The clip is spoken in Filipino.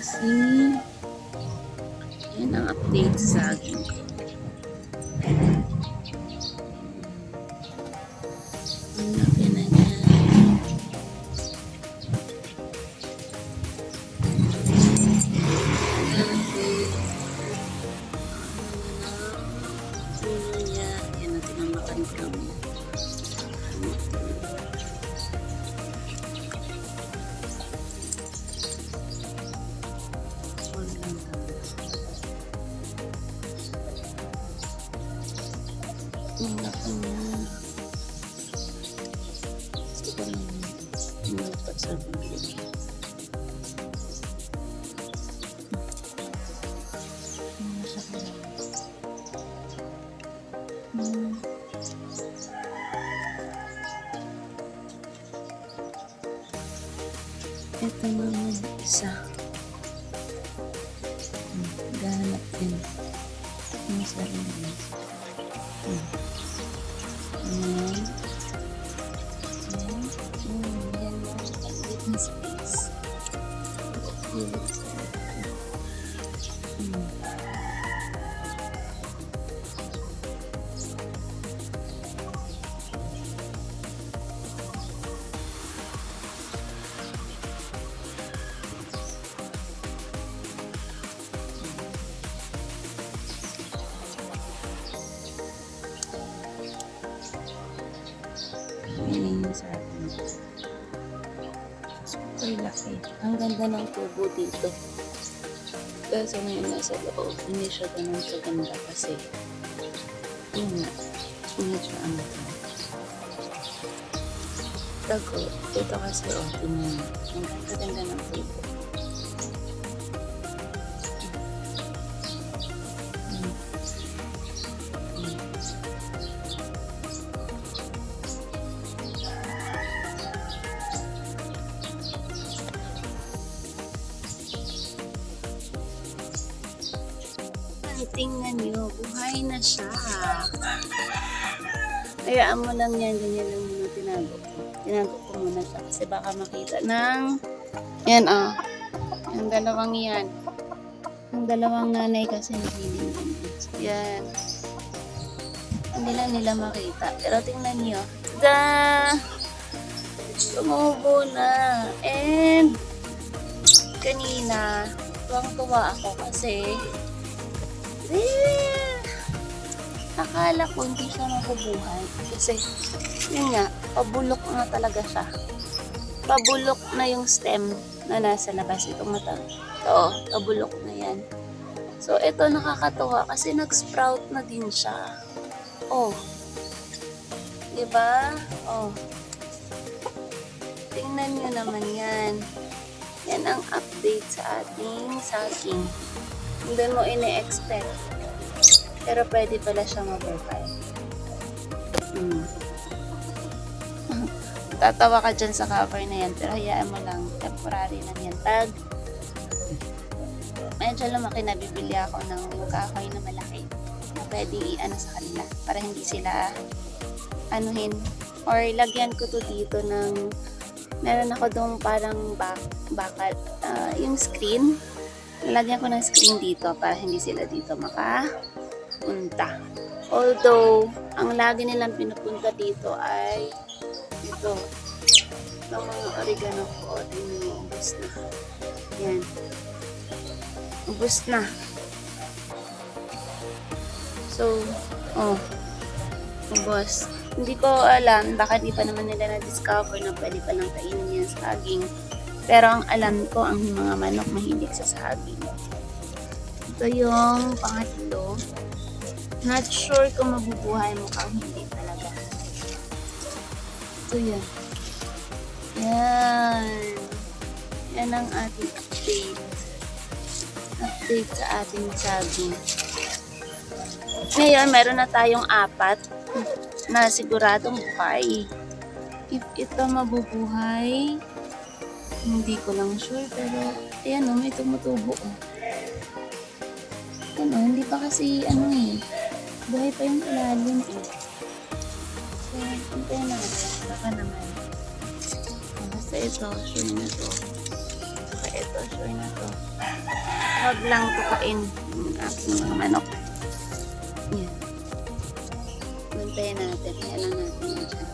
Kasi, yan ang update sa akin. Ang laki na ang. Gusto ko lang lupa sa? Hmm. Ito naman isa. Hmm, Gahanap din. Ang sarili. Hmm. Ayan yung sa atin. Super laki. Ang ganda ng tubo dito. Kaso ngayon nasa loob, hindi siya ganun kaganda kasi yun nga, medyo ano to. Tago, ito kasi oh, tingnan mo. Ang ganda-ganda ng tubo. Ay, tingnan nyo, buhay na siya. Hayaan mo lang yan, ganyan lang muna tinago ko. Tinago ko muna siya kasi baka makita ng, yan ah, yung dalawang yan. Yung dalawang nanay kasi nagiling din. Yan. Hindi lang nila makita. Pero tingnan nyo. Tada! Tumubo na. And, kanina, tuwang-tuwa ako kasi eh, akala ko hindi siya mabubuhay. Kasi, yun nga, pabulok nga talaga siya. Pabulok na yung stem na nasa labas. Itong mata. Ito, pabulok na yan. So, ito nakakatuwa kasi nag-sprout na din siya. Oh. Di ba? Oh. Tingnan nyo naman yan. Yan ang update sa ating saging. Hindi mo ine-expect. Pero pwede pala siya mabuhay. Hmm. Tatawa ka dyan sa cover na yan, pero hayaan mo lang, temporary lang yan. Pag medyo lumaki na, bibili ako ng kahoy na malaki na pwede i-ano sa kanila para hindi sila anuhin or lagyan ko to dito ng meron ako doon parang back, bakal ah, yung screen Lalagyan ko ng screen dito para hindi sila dito makapunta. Although, ang lagi nilang pinupunta dito ay ito. Ng mga oregano ko. Tingnan mo, ubus na. Yan. Ubus na. So, oh. Ubus. Hindi ko alam, baka di pa naman nila na-discover na pwede palang kainin yan sa saging. Pero ang alam ko, ang mga manok mahilig sa saging. Ito yung pangatlo. Not sure kung mabubuhay mo kang hindi talaga. Ito yan. Yan. Yan ang ating update. Update sa ating saging. Ngayon, meron na tayong apat na siguradong buhay. If ito mabubuhay, hindi ko lang sure, pero ayan o, may tumutubo o. Ano, hindi pa kasi ano eh. Buhay pa yung ilalim eh. So, hintayin na. Baka naman. Basta ito, sure na to. Saka ito, lugar na to. Huwag lang tukain yung aking mga manok. Yan. Bantayan natin. Kaya lang natin siya.